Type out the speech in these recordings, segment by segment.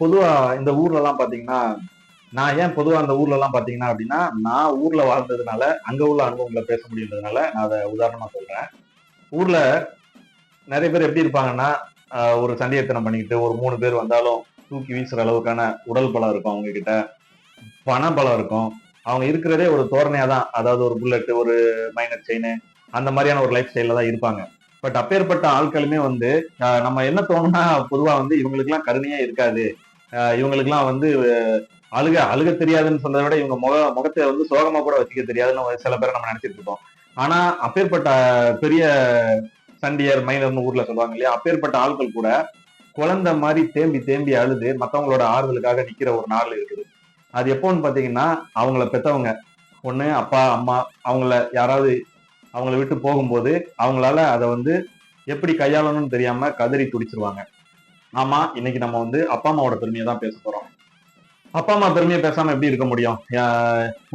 பொதுவா இந்த ஊர்ல எல்லாம் பாத்தீங்கன்னா நான் ஏன் பொதுவா அந்த ஊர்ல எல்லாம் பாத்தீங்கன்னா அப்படின்னா நான் ஊர்ல வாழ்ந்ததுனால அங்க உள்ள அனுபவங்களை பேச முடியுன்றதுனால நான் அதை உதாரணமா சொல்றேன். ஊர்ல நிறைய பேர் எப்படி இருப்பாங்கன்னா ஒரு சண்டியத்தனம் பண்ணிக்கிட்டு ஒரு மூணு பேர் வந்தாலும் தூக்கி வீசுற அளவுக்கான உடல் பலம் இருக்கும் அவங்க கிட்ட பண பலம் இருக்கும். அவங்க இருக்கிறதே ஒரு தோரணையா தான் அதாவது ஒரு புல்லட் ஒரு மைனர் செயின் அந்த மாதிரியான ஒரு லைஃப் ஸ்டைல தான் இருப்பாங்க. பட் அப்பேற்பட்ட ஆட்களுமே வந்து நம்ம என்ன தோணும்னா பொதுவா வந்து இவங்களுக்குலாம் கருணையே இருக்காது. இவங்களுக்குலாம் வந்து அழுக அழுக தெரியாதுன்னு சொன்னதை விட இவங்க முக முகத்தை வந்து சோகமா கூட வச்சுக்க தெரியாதுன்னு சில பேரை நம்ம நினைச்சிட்டு இருக்கோம் ஆனா அப்பேற்பட்ட பெரிய சண்டியர் மைனர்னு ஊர்ல சொல்லுவாங்க இல்லையா அப்பேற்பட்ட ஆட்கள் கூட குழந்தை மாதிரி தேம்பி தேம்பி அழுது மற்றவங்களோட ஆறுதலுக்காக நிக்கிற ஒரு நாள் இருக்குது. அது எப்போன்னு பாத்தீங்கன்னா அவங்கள பெத்தவங்க. ஒண்ணு அப்பா அம்மா அவங்கள யாராவது அவங்கள விட்டு போகும்போது அவங்களால அதை வந்து எப்படி கையாளணும்னு தெரியாம கதறி துடிச்சிருவாங்க. ஆமா இன்னைக்கு நம்ம வந்து அப்பா அம்மாவோட பெருமையை தான் பேச போறோம். அப்பா அம்மா பெருமையை பேசாம எப்படி இருக்க முடியும்?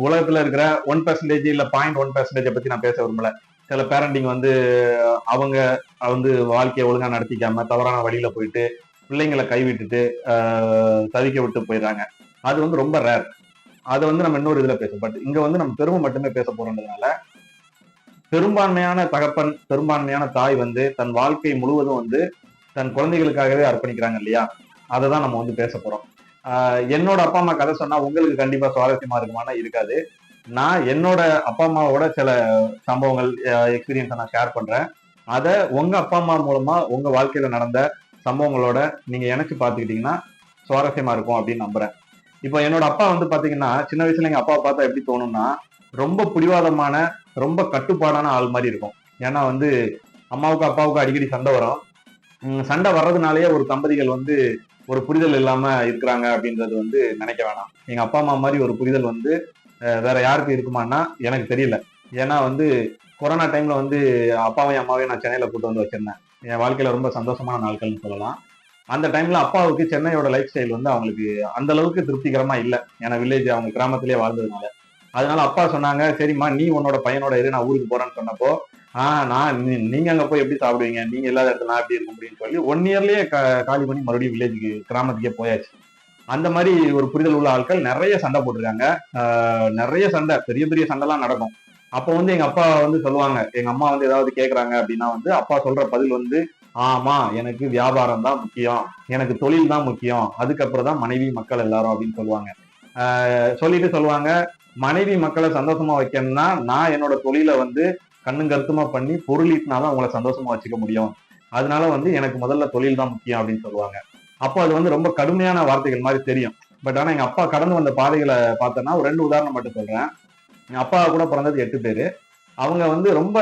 உலகத்துல இருக்கிற ஒன் பெர்சன்டேஜ் இல்ல பாயிண்ட் ஒன் பெர்சன்டேஜ் பத்தி நான் பேச விரும்பல. சில பேரண்டிங் வந்து அவங்க வந்து வாழ்க்கையை ஒழுங்கா நடத்திக்காம தவறான வழியில போயிட்டு பிள்ளைங்களை கைவிட்டுட்டு தவிக்க விட்டு போயிடுறாங்க. அது வந்து ரொம்ப ரேர் அதை வந்து நம்ம இன்னொரு இதுல பேசும் பட் இங்க வந்து நம்ம பெருமை மட்டுமே பேச போறோன்றதுனால பெரும்பான்மையான தகப்பன் பெரும்பான்மையான தாய் வந்து தன் வாழ்க்கை முழுவதும் வந்து தன் குழந்தைகளுக்காகவே அர்ப்பணிக்கிறாங்க இல்லையா? அதை தான் நம்ம வந்து பேச போறோம். என்னோட அப்பா அம்மா கதை சொன்னா உங்களுக்கு கண்டிப்பா சுவாரஸ்யமா இருக்குமானா இருக்காது. நான் என்னோட அப்பா அம்மாவோட சில சம்பவங்கள் எக்ஸ்பீரியன்ஸை நான் ஷேர் பண்றேன். அதை உங்க அப்பா அம்மா மூலமா உங்க வாழ்க்கையில நடந்த சம்பவங்களோட நீங்க இணைச்சு பாத்துக்கிட்டீங்கன்னா சுவாரஸ்யமா இருக்கும் அப்படின்னு நம்புறேன். இப்போ என்னோட அப்பா வந்து பாத்தீங்கன்னா சின்ன வயசுல எங்க அப்பாவை பார்த்தா எப்படி தோணும்னா ரொம்ப பிடிவாதமான ரொம்ப கட்டுப்பாடான ஆள் மாதிரி இருக்கும். ஏன்னா வந்து அம்மாவுக்கு அப்பாவுக்கு அடிக்கடி சண்டை வரும். சண்டை வர்றதுனாலயே ஒரு தம்பதிகள் வந்து ஒரு புரிதல் இல்லாம இருக்கிறாங்க அப்படின்றது வந்து நினைக்க வேணாம். எங்க அப்பா அம்மா மாதிரி ஒரு புரிதல் வந்து வேற யாருக்கு இருக்குமான்னா எனக்கு தெரியல. ஏன்னா வந்து கொரோனா டைம்ல வந்து அப்பாவையும் அம்மாவையும் நான் சென்னையில கூட்டு வந்து வச்சிருந்தேன். என் வாழ்க்கையில ரொம்ப சந்தோஷமான நாட்கள்னு சொல்லலாம். அந்த டைம்ல அப்பாவுக்கு சென்னையோட லைஃப் ஸ்டைல் வந்து அவங்களுக்கு அந்த அளவுக்கு திருப்திகரமா இல்லை. ஏன்னா வில்லேஜ் அவங்க கிராமத்திலேயே வாழ்ந்ததுனால. அதனால அப்பா சொன்னாங்க சரிம்மா நீ உன்னோட பையனோட இரு நான் ஊருக்கு போறேன்னு சொன்னப்போ ஆஹ் நான் நீங்க அங்க போய் எப்படி சாப்பிடுவீங்க? நீங்க இல்லாத இடத்துல நான் எப்படி இருக்கும் அப்படின்னு சொல்லி ஒன் இயர்லயே காலி பண்ணி மறுபடியும் வில்லேஜுக்கு கிராமத்துக்கே போயாச்சு. அந்த மாதிரி ஒரு புரிதல் உள்ள ஆட்கள் நிறைய சண்டை போட்டிருக்காங்க. நிறைய சண்டை பெரிய பெரிய சண்டைலாம் நடக்கும். அப்போ வந்து எங்க அப்பா வந்து சொல்லுவாங்க எங்க அம்மா வந்து ஏதாவது கேக்குறாங்க அப்படின்னா வந்து அப்பா சொல்ற பதில் வந்து ஆமா எனக்கு வியாபாரம் தான் முக்கியம். எனக்கு தொழில் தான் முக்கியம். அதுக்கப்புறம் தான் மனைவி மக்கள் எல்லாரும் அப்படின்னு சொல்லுவாங்க. ஆஹ் சொல்லிட்டு சொல்லுவாங்க மனைவி மக்களை சந்தோஷமா வைக்கணும்னா நான் என்னோட தொழிலை வந்து கண்ணும் கருத்துமா பண்ணி பொருள் ஈட்டினாதான் அவங்கள சந்தோஷமா வச்சுக்க முடியும். அதனால வந்து எனக்கு முதல்ல தொழில் தான் முக்கியம் அப்படின்னு சொல்லுவாங்க. அப்போ அது வந்து ரொம்ப கடுமையான வார்த்தைகள் மாதிரி தெரியும். பட் ஆனா எங்க அப்பா கடந்து வந்த பாதைகளை பார்த்தோன்னா ஒரு ரெண்டு உதாரணம் மட்டும் சொல்றேன். எங்க அப்பா கூட பிறந்தது எட்டு பேரு. அவங்க வந்து ரொம்ப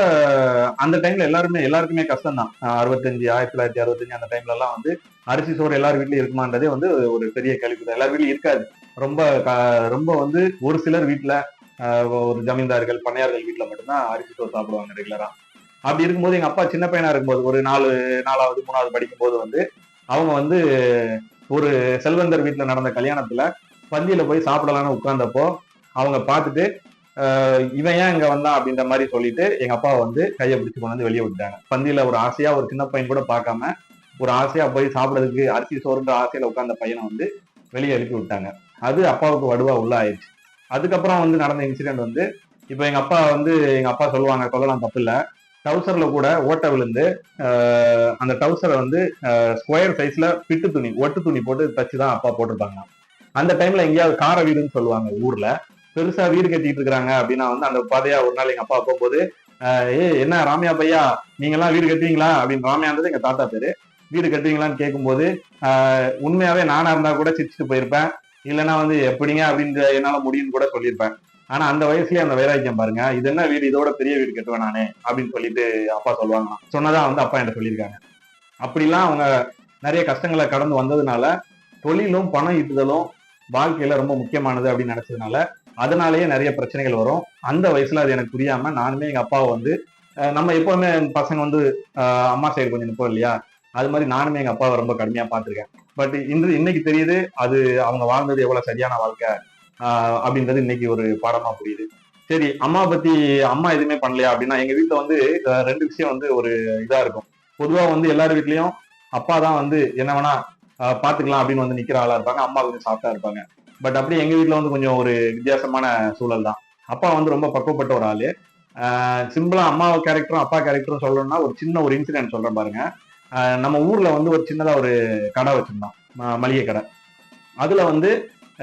அந்த டைம்ல எல்லாருமே எல்லாருக்குமே கஷ்டம் தான் அறுபத்தஞ்சு ஆயிரத்தி தொள்ளாயிரத்தி அறுபத்தஞ்சு அந்த டைம்ல எல்லாம் வந்து அரிசி சோறு எல்லார் வீட்லயும் இருக்குமான்றதே வந்து ஒரு பெரிய கேள்வி எல்லார் வீட்லயும் இருக்காது. ரொம்ப ரொம்ப வந்து ஒரு சிலர் வீட்டுல ஒரு ஜமீன்தார்கள் பண்ணையார்கள் வீட்டில் மட்டும்தான் அரிசி சோறு சாப்பிடுவாங்க ரெகுலரா அப்படி இருக்கும்போது எங்க அப்பா சின்ன பையனா இருக்கும்போது ஒரு நாலு நாலாவது மூணாவது படிக்கும்போது வந்து அவங்க வந்து ஒரு செல்வந்தர் வீட்டில் நடந்த கல்யாணத்துல பந்தியில போய் சாப்பிடலாம்னு உட்கார்ந்தப்போ அவங்க பார்த்துட்டு இவன் ஏன் இங்க வந்தான் அப்படின்ற மாதிரி சொல்லிட்டு எங்க அப்பா வந்து கையை பிடிச்சு கொண்டு வந்து வெளியே விட்டாங்க. பந்தியில ஒரு ஆசையா ஒரு சின்ன பையன் கூட பார்க்காம ஒரு ஆசையா போய் சாப்பிடறதுக்கு அரிசி சோறுன்ற ஆசையில உட்கார்ந்த பையனை வந்து வெளியே எழுப்பி விட்டாங்க. அது அப்பாவுக்கு வடுவா உள்ள ஆயிடுச்சு அதுக்கப்புறம் வந்து நடந்த இன்சிடென்ட் வந்து இப்போ எங்கள் அப்பா வந்து எங்கள் அப்பா சொல்லுவாங்க சொல்லலாம் தப்பு இல்லை டவுசர்ல கூட ஓட்டை விழுந்து அந்த டவுசரை வந்து ஸ்கொயர் சைஸில் பிட்டு துணி ஒட்டு துணி போட்டு தச்சு தான் அப்பா போட்டிருப்பாங்க. அந்த டைமில் எங்கேயாவது கார வீடுன்னு சொல்லுவாங்க ஊரில். பெருசாக வீடு கட்டிட்டு இருக்காங்க அப்படின்னா வந்து அந்த பாதையாக ஒரு நாள் எங்கள் அப்பா போகும்போது ஆஹ் ஏய் என்ன ராமையா பையா? நீங்களாம் வீடு கட்டுவீங்களா? அப்படின்னு ராமியான்றது எங்கள் தாத்தா பேர். வீடு கட்டுவீங்களான்னு கேட்கும்போது உண்மையாகவே நானாக இருந்தால் கூட சிரிச்சுட்டு போயிருப்பேன். இல்லைன்னா வந்து எப்படிங்க அப்படின்ற என்னால முடியும்னு கூட சொல்லியிருப்பேன். ஆனா அந்த வயசுலயே அந்த வைராக்கியம் பாருங்க இது என்ன வீடு இதோட பெரிய வீடு கட்டுவேன் நானே அப்படின்னு சொல்லிட்டு அப்பா சொல்லுவாங்க. சொன்னதான் வந்து அப்பா என்கிட்ட சொல்லியிருக்காங்க. அப்படிலாம் அவங்க நிறைய கஷ்டங்களை கடந்து வந்ததுனால தொழிலும் பணம் ஈட்டுதலும் வாழ்க்கையில ரொம்ப முக்கியமானது அப்படின்னு நினைச்சதுனால அதனாலேயே நிறைய பிரச்சனைகள் வரும். அந்த வயசுல அது எனக்கு புரியாம நானுமே எங்க அப்பாவை வந்து நம்ம எப்பவுமே பசங்க வந்து அம்மா சைடு கொஞ்சம் நிற்போம் இல்லையா? அது மாதிரி நானுமே எங்க அப்பாவை ரொம்ப கடுமையா பார்த்துருக்கேன். பட் இன்று இன்னைக்கு தெரியுது அது அவங்க வாழ்ந்தது எவ்வளவு சரியான வாழ்க்கை அப்படின்றது இன்னைக்கு ஒரு பாடமா புரியுது. சரி அம்மா பத்தி அம்மா எதுவுமே பண்ணலையா அப்படின்னா எங்க வீட்டுல வந்து ரெண்டு விஷயம் வந்து ஒரு இதா இருக்கும். பொதுவா வந்து எல்லார் வீட்லயும் அப்பா தான் வந்து என்ன வேணா பாத்துக்கலாம் அப்படின்னு வந்து நிக்கிற ஆளா இருப்பாங்க. அம்மா கொஞ்சம் சாஃப்டா இருப்பாங்க. பட் அப்படியே எங்க வீட்டுல வந்து கொஞ்சம் ஒரு வித்தியாசமான சூழல் தான். அப்பா வந்து ரொம்ப பக்குவப்பட்ட ஒரு ஆளு. சிம்பிளா அம்மா கேரக்டரும் அப்பா கேரக்டரும் சொல்லணும்னா ஒரு சின்ன ஒரு இன்சிடென்ட் சொல்றேன் பாருங்க. நம்ம ஊர்ல வந்து ஒரு சின்னதா ஒரு கடை வச்சிருந்தோம். மளிகை கடை. அதுல வந்து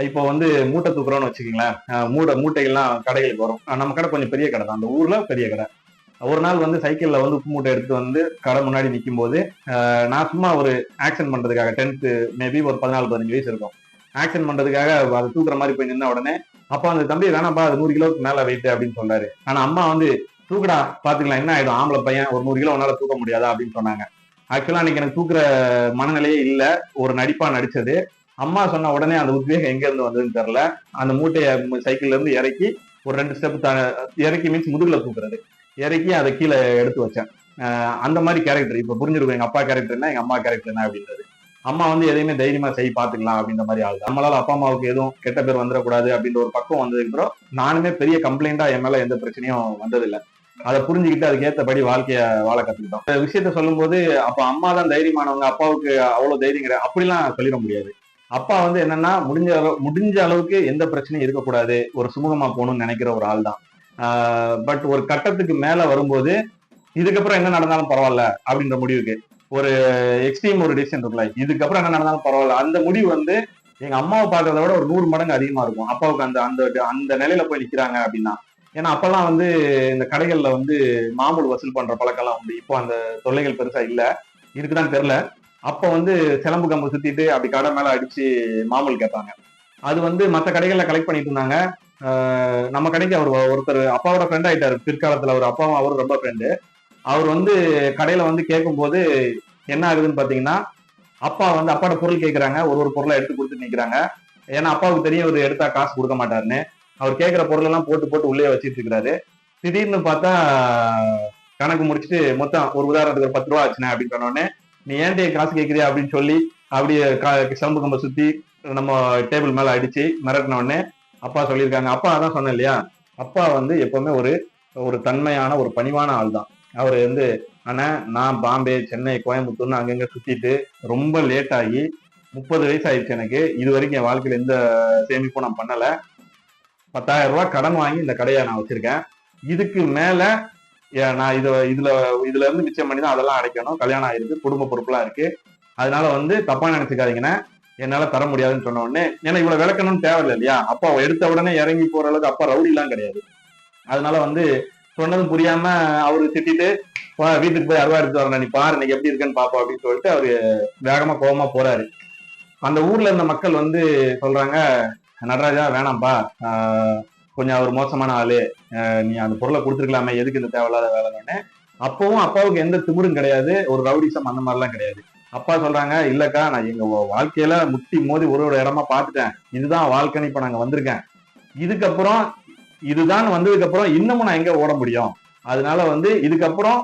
இப்போ வந்து மூட்டை தூக்குறோம்னு வச்சுக்கீங்களேன். ஆஹ் மூட்டை மூட்டைகள்லாம் கடைகளுக்கு வரும். நம்ம கடை கொஞ்சம் பெரிய கடை தான். அந்த ஊர்ல பெரிய கடை. ஒரு நாள் வந்து சைக்கிள்ல வந்து உப்பு மூட்டை எடுத்து வந்து கடை முன்னாடி நிற்கும் போது நான் சும்மா ஒரு ஆக்ஷன் பண்றதுக்காக டென்த்து மேபி ஒரு பதினாலு பதினஞ்சு வயசு இருக்கும். ஆக்ஷன் பண்றதுக்காக அதை தூக்குற மாதிரி போய் நின்ன உடனே அப்பா அந்த தம்பி வேணாப்பா அது நூறு கிலோவுக்கு மேல வெயிட் அப்படின்னு சொன்னாரு. ஆனா அம்மா வந்து தூக்கடா பாத்துக்கலாம் என்ன ஆயிடும்? ஆம்பளை பையன் ஒரு நூறு கிலோ உன்னால தூக்க முடியாதா? அப்படின்னு சொன்னாங்க. ஆக்சுவலா அன்னைக்கு எனக்கு தூக்குற மனநிலையே இல்ல. ஒரு நடிப்பா நடிச்சது. அம்மா சொன்ன உடனே அந்த உத்வேகம் எங்க இருந்து வந்ததுன்னு தெரியல. அந்த மூட்டையை சைக்கிள்ல இருந்து இறக்கி ஒரு ரெண்டு ஸ்டெப் இறக்கி மீன்ஸ் முதுகுல தூக்குறது. இறக்கி அதை கீழே எடுத்து வச்சேன். அந்த மாதிரி கேரக்டர் இப்ப புரிஞ்சிருக்கும் எங்க அப்பா கேரக்டர் என்ன எங்க அம்மா கேரக்டர் என்ன அப்படின்றது. அம்மா வந்து எதையுமே தைரியமா செய் பாத்துக்கலாம் அப்படின்ற மாதிரி ஆள் நம்மளால அப்பா அம்மாவுக்கு எதுவும் கெட்ட பேர் வந்துடக்கூடாது அப்படின்ற ஒரு பக்கம் வந்ததுக்கு அப்புறம் நானுமே பெரிய கம்ப்ளைண்டா என் மேல எந்த பிரச்சனையும் வந்ததில்லை. அதை புரிஞ்சுக்கிட்டு அதுக்கு ஏத்தபடி வாழ்க்கைய வாழ கத்துக்கிட்டோம். இந்த விஷயத்த சொல்லும்போது அப்ப அம்மா தான் தைரியமானவங்க அப்பாவுக்கு அவ்வளவு தைரியங்கிற அப்படிலாம் சொல்லிட முடியாது. அப்பா வந்து என்னன்னா முடிஞ்ச அளவு முடிஞ்ச அளவுக்கு எந்த பிரச்சனையும் இருக்கக்கூடாது. ஒரு சுமூகமா போகணும்னு நினைக்கிற ஒரு ஆள் தான். பட் ஒரு கட்டத்துக்கு மேல வரும்போது இதுக்கப்புறம் என்ன நடந்தாலும் பரவாயில்ல அப்படின்ற முடிவுக்கு. ஒரு எக்ஸ்ட்ரீம் ஒரு டிசிஷன் இருக்குல்ல இதுக்கப்புறம் என்ன நடந்தாலும் பரவாயில்ல. அந்த முடிவு வந்து எங்க அம்மாவை பார்க்கறத விட ஒரு நூறு மடங்கு அதிகமா இருக்கும். அப்பாவுக்கு அந்த அந்த அந்த நிலையில போய் நிக்கிறாங்க அப்படின்னா. ஏன்னா அப்பெல்லாம் வந்து இந்த கடைகள்ல வந்து மாமூல் வசூல் பண்ற பழக்கம்லாம் உண்டு. இப்போ அந்த தொல்லைகள் பெருசா இல்ல. இருக்குதான் தெரியல. அப்ப வந்து சிலம்பு கம்பு சுத்திட்டு அப்படி கடை மேல அடிச்சு மாமூல் கேட்பாங்க அது வந்து மற்ற கடைகள்ல கலெக்ட் பண்ணிட்டு இருந்தாங்க. நம்ம கடைக்கு அவர் ஒருத்தர் அப்பாவோட ஃப்ரெண்ட் ஆயிட்டாரு. பிற்காலத்துல அவர் அப்பாவும் அவரும் ரொம்ப ஃப்ரெண்டு அவர் வந்து கடையில வந்து கேட்கும்போது என்ன ஆகுதுன்னு பாத்தீங்கன்னா அப்பா வந்து அப்பாவோட பொருள் கேட்கறாங்க ஒரு ஒரு பொருளை எடுத்து கொடுத்துட்டு நிக்கிறாங்க. ஏன்னா அப்பாவுக்கு தெரியும் இவர் எடுத்தா காசு கொடுக்க மாட்டாருன்னு. அவர் கேட்கிற பொருள் எல்லாம் போட்டு போட்டு உள்ளே வச்சிட்டு இருக்காரு திடீர்னு பார்த்தா கணக்கு முடிச்சுட்டு மொத்தம் ஒரு உதாரணத்துக்கு ஒரு பத்து ரூபா ஆச்சுனே அப்படின்னு சொன்னோடனே நீ ஏன்டே காசு கேட்குறியா அப்படின்னு சொல்லி அப்படியே கா- சம்பு கம்ப சுத்தி நம்ம டேபிள் மேல அடிச்சு மிரட்டினோடனே அப்பா சொல்லியிருக்காங்க. அப்பா அதான் சொன்னேன் இல்லையா? அப்பா வந்து எப்பவுமே ஒரு ஒரு தன்மையான ஒரு பணிவான ஆள் தான். அவர் வந்து ஆனா நான் பாம்பே சென்னை கோயம்புத்தூர்னு அங்கங்க சுத்திட்டு ரொம்ப லேட் ஆகி முப்பது வயசு ஆயிடுச்சு எனக்கு. இது வரைக்கும் என் வாழ்க்கையில எந்த சேமிப்பும் நான் பண்ணல. பத்தாயிரம் ரூபாய் கடன் வாங்கி இந்த கடையை நான் வச்சிருக்கேன். இதுக்கு மேல நான் இதை இதுல இதுல இருந்து மிச்சம் பண்ணி தான் அதெல்லாம் அடைக்கணும். கல்யாணம் ஆயிருக்கு குடும்ப பொறுப்புலாம் இருக்கு. அதனால வந்து தப்பா நினைச்சுக்காதீங்கன்னா என்னால தர முடியாதுன்னு சொன்ன உடனே ஏன்னா இவ்வளவு விளக்கணும்னு தேவையில்லை இல்லையா? அப்பா எடுத்த உடனே இறங்கி போற அளவுக்கு அப்பா ரவுடி எல்லாம் கிடையாது. அதனால வந்து சொன்னதும் புரியாம அவரு திட்டிட்டு வீட்டுக்கு போய் அருவா எடுத்து வரணும் நீ பாரு இன்னைக்கு எப்படி இருக்குன்னு பாப்பா அப்படின்னு சொல்லிட்டு அவரு வேகமா கோபமா போறாரு. அந்த ஊர்ல இருந்த மக்கள் வந்து சொல்றாங்க நடராஜா வேணாம்ப்பா கொஞ்சம் அவர் மோசமான ஆளு. நீ அந்த பொருளை கொடுத்துருக்கலாமே எதுக்கு இந்த தேவையில்லாத வேலைன்னு அப்பவும் அப்பாவுக்கு எந்த திமிரும் கிடையாது ஒரு ரவுடிசம் அந்த மாதிரிலாம் கிடையாது. அப்பா சொல்றாங்க இல்லக்கா நான் எங்க வாழ்க்கையில முட்டி மோதி ஒரு ஒரு இடமா பார்த்துட்டேன். இதுதான் வாழ்க்கைன்னு இப்ப நாங்க வந்திருக்கேன். இதுக்கப்புறம் இதுதான் வந்ததுக்கு அப்புறம் இன்னமும் நான் எங்க ஓட முடியும்? அதனால வந்து இதுக்கப்புறம்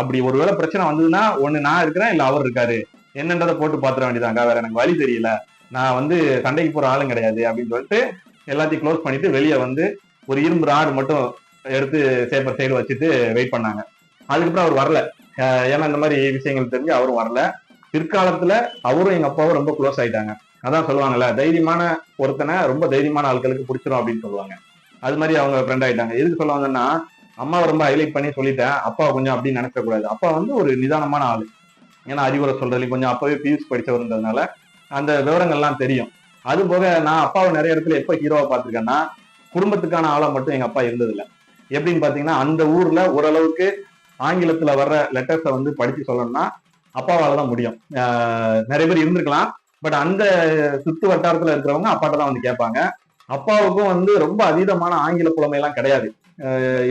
அப்படி ஒருவேளை பிரச்சனை வந்ததுன்னா ஒண்ணு நான் இருக்கிறேன் இல்ல அவர் இருக்காரு. என்னன்றதை போட்டு பாத்துற வேண்டியதாங்க வேற எனக்கு வழி தெரியல. நான் வந்து சண்டைக்கு போற ஆளும் கிடையாது அப்படின்னு சொல்லிட்டு எல்லாத்தையும் க்ளோஸ் பண்ணிட்டு வெளியே வந்து ஒரு இரும்பு ராடு மட்டும் எடுத்து சேப்பர் சைடு வச்சுட்டு வெயிட் பண்ணாங்க. அதுக்கப்புறம் அவர் வரல. ஏன்னா இந்த மாதிரி விஷயங்கள் தெரிஞ்சு அவரும் வரல. பிற்காலத்துல அவரும் எங்க அப்பாவும் ரொம்ப க்ளோஸ் ஆயிட்டாங்க. அதான் சொல்லுவாங்கல்ல தைரியமான ஒருத்தனை ரொம்ப தைரியமான ஆட்களுக்கு பிடிச்சிரும் அப்படின்னு சொல்லுவாங்க. அது மாதிரி அவங்க ஃப்ரெண்ட் ஆயிட்டாங்க. எதுக்கு சொல்லுவாங்கன்னா அம்மாவை ரொம்ப ஹைலைட் பண்ணி சொல்லிட்டேன். அப்பா கொஞ்சம் அப்படின்னு நினைக்க கூடாது. அப்பா வந்து ஒரு நிதானமான ஆள். ஏன்னா அறிவுரை சொல்றதுல கொஞ்சம் அப்பவே பியூஸ் படிச்சவர்ன்றதுனால அந்த விவரங்கள்லாம் தெரியும். அது போக நான் அப்பாவை நிறைய இடத்துல எப்போ ஹீரோவை பார்த்திருக்கேன்னா குடும்பத்துக்கான ஆளா மட்டும் எங்க அப்பா இருந்ததில்ல. எப்படின்னு பார்த்தீங்கன்னா அந்த ஊர்ல ஓரளவுக்கு ஆங்கிலத்துல வர்ற லெட்டர்ஸை வந்து படிச்சு சொல்லணும்னா அப்பாவால தான் முடியும். நிறைய பேர் இருந்திருக்கலாம். பட் அந்த சுத்து வட்டாரத்துல இருக்கிறவங்க அப்பாட்ட தான் வந்து கேட்பாங்க. அப்பாவுக்கும் வந்து ரொம்ப அதீதமான ஆங்கில புலமை எல்லாம் கிடையாது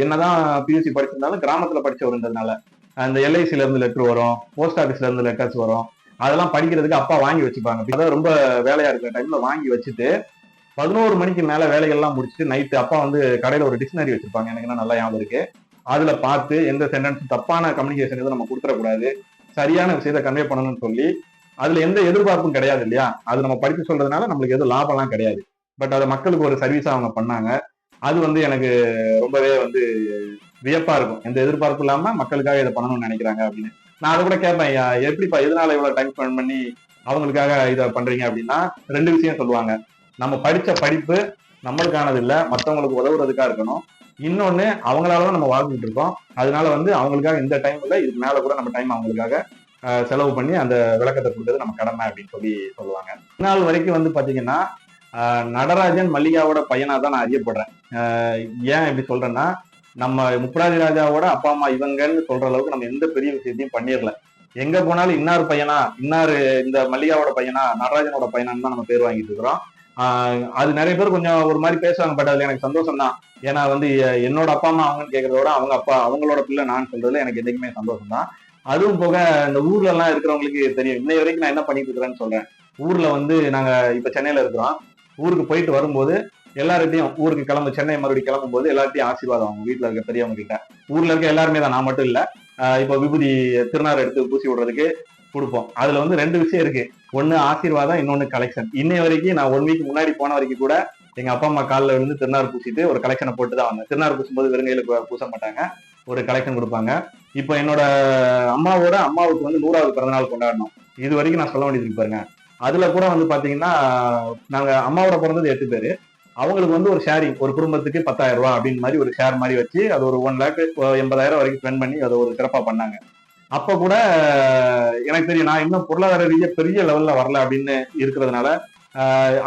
என்னதான் பியூசி படிச்சிருந்தாலும் கிராமத்துல படிச்சவருன்றதுனால அந்த எல்ஐசில இருந்து லெட்டர் வரும் போஸ்ட் ஆஃபீஸ்ல இருந்து லெட்டர்ஸ் வரும். அதெல்லாம் படிக்கிறதுக்கு அப்பா வாங்கி வச்சுப்பாங்க. அதாவது ரொம்ப வேலையா இருக்கிற டைம்ல வாங்கி வச்சுட்டு பதினோரு மணிக்கு மேல வேலைகள்லாம் முடிச்சுட்டு நைட்டு அப்பா வந்து கடையில ஒரு டிக்ஷனரி வச்சிருப்பாங்க. எனக்கு என்ன நல்லா ஞாபகம் இருக்கு? அதுல பார்த்து எந்த சென்டென்ஸ் தப்பான கம்யூனிகேஷன் எதுவும் நம்ம கொடுத்துடக்கூடாது. சரியான விஷயத்தை கன்வே பண்ணணும்னு சொல்லி அதுல எந்த எதிர்பார்ப்பும் கிடையாது இல்லையா? அது நம்ம படிச்சு சொல்றதுனால நம்மளுக்கு எதுவும் லாபம்லாம் கிடையாது. பட் அதை மக்களுக்கு ஒரு சர்வீஸா அவங்க பண்ணாங்க. அது வந்து எனக்கு ரொம்பவே வந்து வியப்பா இருக்கும். எந்த எதிர்பார்ப்பு இல்லாம மக்களுக்காக இதை பண்ணணும்னு நினைக்கிறாங்க அப்படின்னு. நான் அதை கூட கேட்பேன் எப்படிப்பா எதனால இவ்வளவு டைம் ஸ்பெண்ட் பண்ணி அவங்களுக்காக இதை பண்றீங்க? அப்படின்னா ரெண்டு விஷயம் சொல்லுவாங்க. நம்ம படிச்ச படிப்பு நம்மளுக்கானது இல்ல மத்தவங்களுக்கு உதவுறதுக்கா இருக்கணும். இன்னொன்னு அவங்களாலதான் நம்ம வாழ்ந்துட்டு இருக்கோம். அதனால வந்து அவங்களுக்காக இந்த டைம்ல இதுக்கு மேல கூட நம்ம டைம் அவங்களுக்காக செலவு பண்ணி அந்த விளக்கத்தை கொடுத்தது நம்ம கடமை அப்படின்னு சொல்லி சொல்லுவாங்க. நாள் வரைக்கும் வந்து பாத்தீங்கன்னா நடராஜன் மல்லிகாவோட பையனா தான் நான் அறியப்படுறேன். ஏன் இப்படி சொல்றேன்னா நம்ம முப்பராதி ராஜாவோட அப்பா அம்மா இவங்கன்னு சொல்ற அளவுக்கு நம்ம எந்த பெரிய விஷயத்தையும் பண்ணிடல. எங்க போனாலும் இன்னார் பையனா இன்னாரு இந்த மல்லிகாவோட பையனா நடராஜனோட பையனான்னு தான் நம்ம பேர் வாங்கிட்டு இருக்கிறோம். அது நிறைய பேர் கொஞ்சம் ஒரு மாதிரி பேசுவாங்க பட் அதுல எனக்கு சந்தோஷம் தான். ஏன்னா வந்து என்னோட அப்பா அம்மா அவங்கன்னு கேட்கறத விட அவங்க அப்பா அவங்களோட பிள்ளை நான் சொல்றதுல எனக்கு என்னைக்குமே சந்தோஷம் தான். அதுவும் போக இந்த ஊர்ல எல்லாம் இருக்கிறவங்களுக்கு தெரியும். இன்னை வரைக்கும் நான் என்ன பண்ணிட்டு இருக்கிறேன்னு சொல்றேன். ஊர்ல வந்து நாங்க இப்ப சென்னையில இருக்கிறோம். ஊருக்கு போயிட்டு வரும்போது எல்லார்கிட்டையும் ஊருக்கு கிளம்பு சென்னை மறுபடியும் கிளம்பும் போது எல்லார்ட்டையும் ஆசீர்வாதம் அவங்க வீட்டுல இருக்க பெரியவங்க கிட்ட. ஊர்ல இருக்க எல்லாருமே தான் நான் மட்டும் இல்ல. இப்போ விபூதி திருநாறு எடுத்து பூசி விடுறதுக்கு கொடுப்போம். அதுல வந்து ரெண்டு விஷயம் இருக்கு. ஒன்னு ஆசீர்வாதம் இன்னொன்னு கலெக்ஷன் இன்னை வரைக்கும் நான் ஒன் வீக் முன்னாடி போன வரைக்கும் கூட எங்க அப்பா அம்மா காலில் விழுந்து திருநாறு பூசிட்டு ஒரு கலெக்ஷனை போட்டு தான் வந்தேன். திருநாறு பூசும்போது வெறுங்கையில பூச மாட்டாங்க. ஒரு கலெக்ஷன் கொடுப்பாங்க. இப்போ என்னோட அம்மாவோட அம்மாவுக்கு வந்து நூறாவது பிறந்தநாள் கொண்டாடணும். இது வரைக்கும் நான் சொல்ல வேண்டியது பாருங்க. அதுல கூட வந்து பாத்தீங்கன்னா நாங்க அம்மாவோட பிறந்தது எட்டு பேரு. அவங்களுக்கு வந்து ஒரு ஷேரிங் ஒரு குடும்பத்துக்கு பத்தாயிரம் ரூபாய் அப்படின்னு மாதிரி ஒரு ஷேர் மாதிரி வச்சு அது ஒரு ஒன் லேக் எண்பதாயிரம் வரைக்கும் ஸ்பெண்ட் பண்ணி அதை ஒரு சிறப்பாக பண்ணாங்க. அப்ப கூட எனக்கு தெரியும் நான் இன்னும் பொருளாதார ரீதியாக பெரிய லெவல்ல வரல அப்படின்னு இருக்கிறதுனால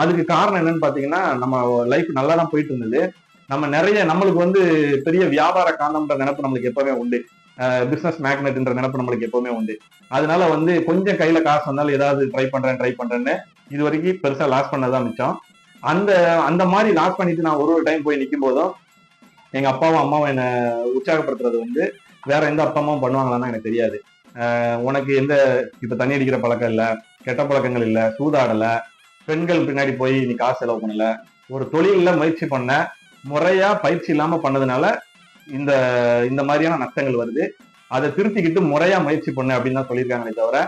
அதுக்கு காரணம் என்னன்னு பாத்தீங்கன்னா நம்ம லைஃப் நல்லா தான் போயிட்டு இருந்தது. நம்ம நிறைய நம்மளுக்கு வந்து பெரிய வியாபார காந்தம்ன்ற நினைப்பு நம்மளுக்கு எப்பவுமே உண்டு. பிசினஸ் மேக்னெட்ன்ற நினைப்பு நம்மளுக்கு எப்பவுமே உண்டு. அதனால வந்து கொஞ்சம் கையில காசு வந்தாலும் ஏதாவது ட்ரை பண்றேன் ட்ரை பண்றேன்னு இது வரைக்கும் பெருசா லாஸ் பண்ணதான் மிச்சம். அந்த அந்த மாதிரி லாக் பண்ணிட்டு நான் ஒரு ஒரு டைம் போய் நிற்கும் போதும் எங்க அப்பாவும் அம்மாவும் என்னை உற்சாகப்படுத்துறது வந்து வேற எந்த அப்பா அம்மாவும் பண்ணுவாங்களான்னு எனக்கு தெரியாது. உனக்கு எந்த இப்ப தண்ணி அடிக்கிற பழக்கம் இல்லை கெட்ட பழக்கங்கள் இல்லை சூதாடல பெண்கள் பின்னாடி போய் நீ காசு செலவு பண்ணல ஒரு தொழில முயற்சி பண்ண முறையா பயிற்சி இல்லாம பண்ணதுனால இந்த இந்த மாதிரியான நஷ்டங்கள் வருது. அதை திருத்திக்கிட்டு முறையா முயற்சி பண்ணு அப்படின்னு தான் சொல்லியிருக்காங்களே தவிர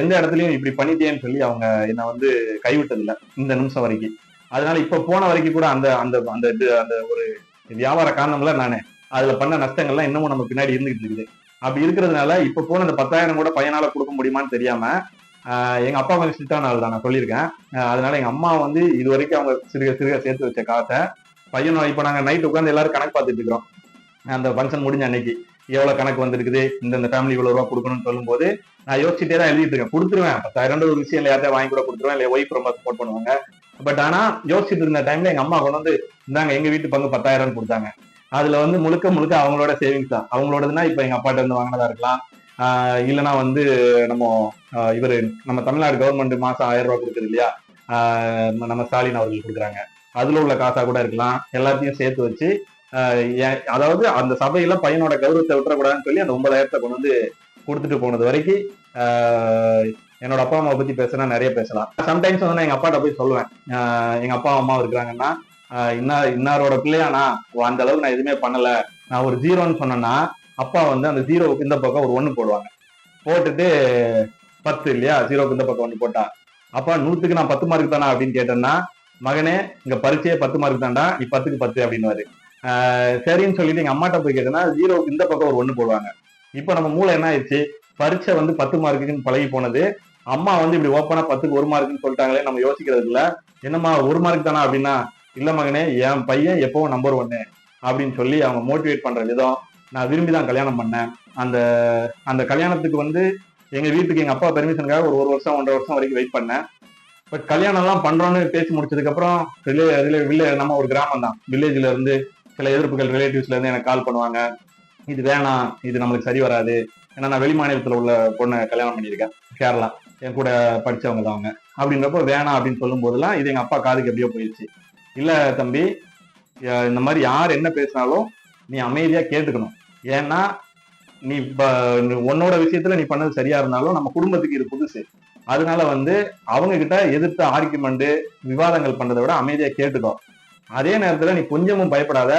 எந்த இடத்துலயும் இப்படி பண்ணிட்டேன்னு சொல்லி அவங்க என்னை வந்து கைவிட்டதில்லை இந்த நிமிஷம் வரைக்கும். அதனால இப்ப போன வரைக்கும் கூட அந்த அந்த அந்த இது அந்த ஒரு வியாபார காரணம்ல நானு அதுல பண்ண நஷ்டங்கள்லாம் இன்னமும் நம்ம பின்னாடி இருந்துகிட்டு இருக்குது. அப்படி இருக்கிறதுனால இப்ப போன அந்த பத்தாயிரம் கூட பையனால கொடுக்க முடியுமான்னு தெரியாம ஆஹ் எங்க அப்பா கொஞ்சம் ஸ்ட்ரிக்டான ஆள் தான் நான் சொல்லியிருக்கேன். அதனால எங்க அம்மா வந்து இது வரைக்கும் அவங்க சிறுக சிறுக சேர்த்து வச்ச காசை பையனும் இப்ப நாங்க நைட் உட்காந்து எல்லாரும் கணக்கு பார்த்துட்டு இருக்கிறோம். அந்த ஃபங்க்ஷன் முடிஞ்ச அன்னைக்கு எவ்வளவு கணக்கு வந்திருக்குது இந்த இந்த ஃபேமிலி இவ்வளவு ரூபா கொடுக்கணும்னு சொல்லும்போது நான் யோசிச்சுட்டே தான் எழுதிட்டு இருக்கேன். கொடுத்துருவேன். பத்தாயிரம் ஒரு விஷயம் இல்லை யார்ட்ட வாங்கி கூட கொடுத்துருவேன். இல்லை ஒய்ஃப் ரொம்ப சப்போர்ட் பண்ணுவாங்க. பட் ஆனா யோசிச்சுட்டு இருந்த டைம்ல எங்க அம்மா கொண்டு வந்து இந்தாங்க எங்க வீட்டு பங்கு பத்தாயிரம் கொடுத்தாங்க. அதுல வந்து முழுக்க முழுக்க அவங்களோட சேவிங்ஸ் தான். அவங்களோடதுன்னா இப்ப எங்க அப்பாட்ட இருந்து வாங்கினதா இருக்கலாம். ஆஹ் இல்லைன்னா வந்து நம்ம இவர் நம்ம தமிழ்நாடு கவர்மெண்ட் மாசம் ஆயிரம் ரூபாய் கொடுக்குறது இல்லையா? ஆஹ் நம்ம ஸ்டாலின் அவர்கள் கொடுக்குறாங்க. அதுல உள்ள காசா கூட இருக்கலாம். எல்லாத்தையும் சேர்த்து வச்சு ஏன்- அதாவது அந்த சபையில பையனோட கௌரவத்தை விட்டுறக்கூடாதுன்னு சொல்லி அந்த ஒன்பதாயிரத்தை கொண்டு வந்து கொடுத்துட்டு போனது வரைக்கும் என்னோட அப்பா அம்மாவை பத்தி பேசினா நிறைய பேசலாம். சம்டைம்ஸ் வந்து நான் எங்க அப்பாட்ட போய் சொல்லுவேன். எங்க அப்பா அம்மா இருக்கிறாங்கன்னா இன்னார் இன்னாரோட பிள்ளையானா அந்த அளவுக்கு நான் எதுவுமே பண்ணல. நான் ஒரு ஜீரோன்னு சொன்னேன்னா அப்பா வந்து அந்த ஜீரோவுக்கு இந்த பக்கம் ஒரு ஒன்று போடுவாங்க. போட்டுட்டு பத்து இல்லையா? ஜீரோவுக்கு இந்த பக்கம் ஒன்று போட்டா. அப்பா நூத்துக்கு நான் பத்து மார்க் தானா அப்படின்னு கேட்டேன்னா மகனே இங்க பரீட்சையே பத்து மார்க் தாண்டா நீ பத்துக்கு பத்து அப்படின்னு சரின்னு சொல்லிட்டு எங்க அம்மாட்ட போய் கேட்டேன்னா ஜீரோவுக்கு இந்த பக்கம் ஒரு ஒன்று போடுவாங்க. இப்போ நம்ம மூளை என்ன ஆயிடுச்சு? பரீட்சை வந்து பத்து மார்க்குன்னு பழகி போனது அம்மா வந்து இப்படி ஓப்பனா பத்துக்கு ஒரு மார்க்குன்னு சொல்லிட்டாங்களே நம்ம யோசிக்கிறது இல்ல. என்னம்மா ஒரு மார்க் தானா அப்படின்னா இல்ல மகனே என் பையன் எப்பவும் நம்பர் ஒன்னு அப்படின்னு சொல்லி அவங்க மோட்டிவேட் பண்ற விதம் நான் விரும்பி தான் கல்யாணம் பண்ணேன். அந்த அந்த கல்யாணத்துக்கு வந்து எங்க வீட்டுக்கு எங்க அப்பா பெர்மிஷனுக்காக ஒரு ஒரு வருஷம் ஒன்றரை வருஷம் வரைக்கும் வெயிட் பண்ணேன். பட் கல்யாணம் எல்லாம் பண்றோம்னு பேசி முடிச்சதுக்கு அப்புறம் ரிலே ரிலே வில்லே நம்ம ஒரு கிராமம் தான். வில்லேஜ்ல இருந்து சில எதிர்ப்புகள் ரிலேட்டிவ்ஸ்ல இருந்து எனக்கு கால் பண்ணுவாங்க. இது வேணாம் இது நம்மளுக்கு சரி வராது. ஏன்னா நான் வெளி மாநிலத்தில் உள்ள பொண்ணை கல்யாணம் பண்ணியிருக்கேன் கேரளா. என் கூட படித்தவங்க தான் அவங்க. அப்படின்றப்போ வேணாம் அப்படின்னு சொல்லும் போதெல்லாம் இது எங்க அப்பா காதுக்கு எப்படியோ போயிடுச்சு. இல்லை தம்பி இந்த மாதிரி யார் என்ன பேசினாலும் நீ அமைதியா கேட்டுக்கணும். ஏன்னா நீ உன்னோட விஷயத்துல நீ பண்ணது சரியா இருந்தாலும் நம்ம குடும்பத்துக்கு இது புதுசு. அதனால வந்து அவங்க கிட்ட எதிர்த்து ஆர்குமெண்ட் விவாதங்கள் பண்றதை விட அமைதியா கேட்டுக்கோ. அதே நேரத்துல நீ கொஞ்சமும் பயப்படாத.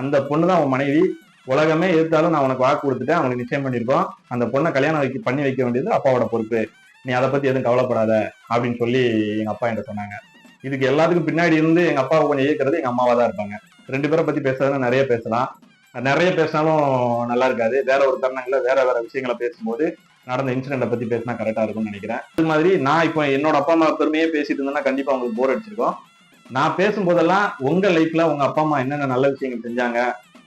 அந்த பொண்ணு தான் உன் மனைவி. உலகமே எதிர்த்தாலும் நான் உனக்கு வாக்கு கொடுத்துட்டேன். அவனுக்கு நிச்சயம் பண்ணியிருக்கோம். அந்த பொண்ணை கல்யாணம் வைக்க பண்ணி வைக்க வேண்டியது அப்பாவோட பொறுப்பு. நீ அதை பத்தி எதுவும் கவலைப்படாத அப்படின்னு சொல்லி எங்க அப்பா என்கிட்ட சொன்னாங்க. இதுக்கு எல்லாத்துக்கும் பின்னாடி இருந்து எங்க அப்பாவை கொஞ்சம் இயக்கிறது எங்க அம்மாவா தான் இருப்பாங்க. ரெண்டு பேரை பத்தி பேசுறதுன்னா நிறைய பேசலாம். நிறைய பேசினாலும் நல்லா இருக்காது. வேற ஒரு தருணங்கள்ல வேற வேற விஷயங்களை பேசும்போது நடந்த இன்சிடென்ட்டை பத்தி பேசினா கரெக்டா இருக்கும்னு நினைக்கிறேன். அது மாதிரி நான் இப்போ என்னோட அப்பா அம்மா பெருமையே பேசிட்டு இருந்தேன்னா கண்டிப்பா உங்களுக்கு போர் அடிச்சிருக்கோம். நான் பேசும்போதெல்லாம் உங்க லைஃப்ல உங்க அப்பா அம்மா என்னென்ன நல்ல விஷயங்கள் செஞ்சாங்க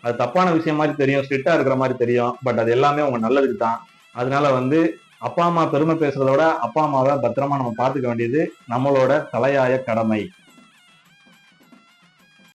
அது தப்பான விஷயம் மாதிரி தெரியும் ஸ்ட்ரிக்டா இருக்கிற மாதிரி தெரியும் பட் அது எல்லாமே உங்க நல்லதுக்கு தான். அதனால வந்து அப்பா அம்மா பெருமை பேசுறதோட அப்பா அம்மாவை பத்திரமா நம்ம பார்த்துக்க வேண்டியது நம்மளோட தலையாய கடமை.